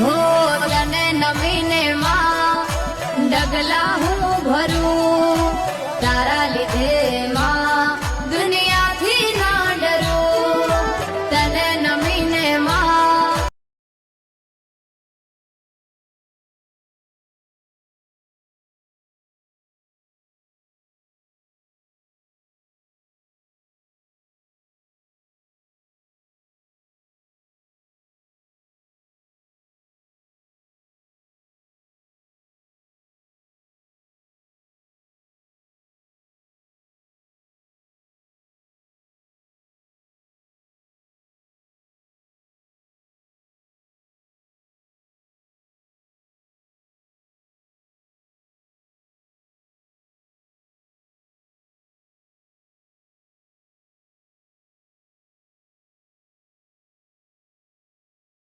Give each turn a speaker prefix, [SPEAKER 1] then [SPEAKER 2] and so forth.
[SPEAKER 1] હો તને નમીને માં ડગલા હું ભરું તારા લીધે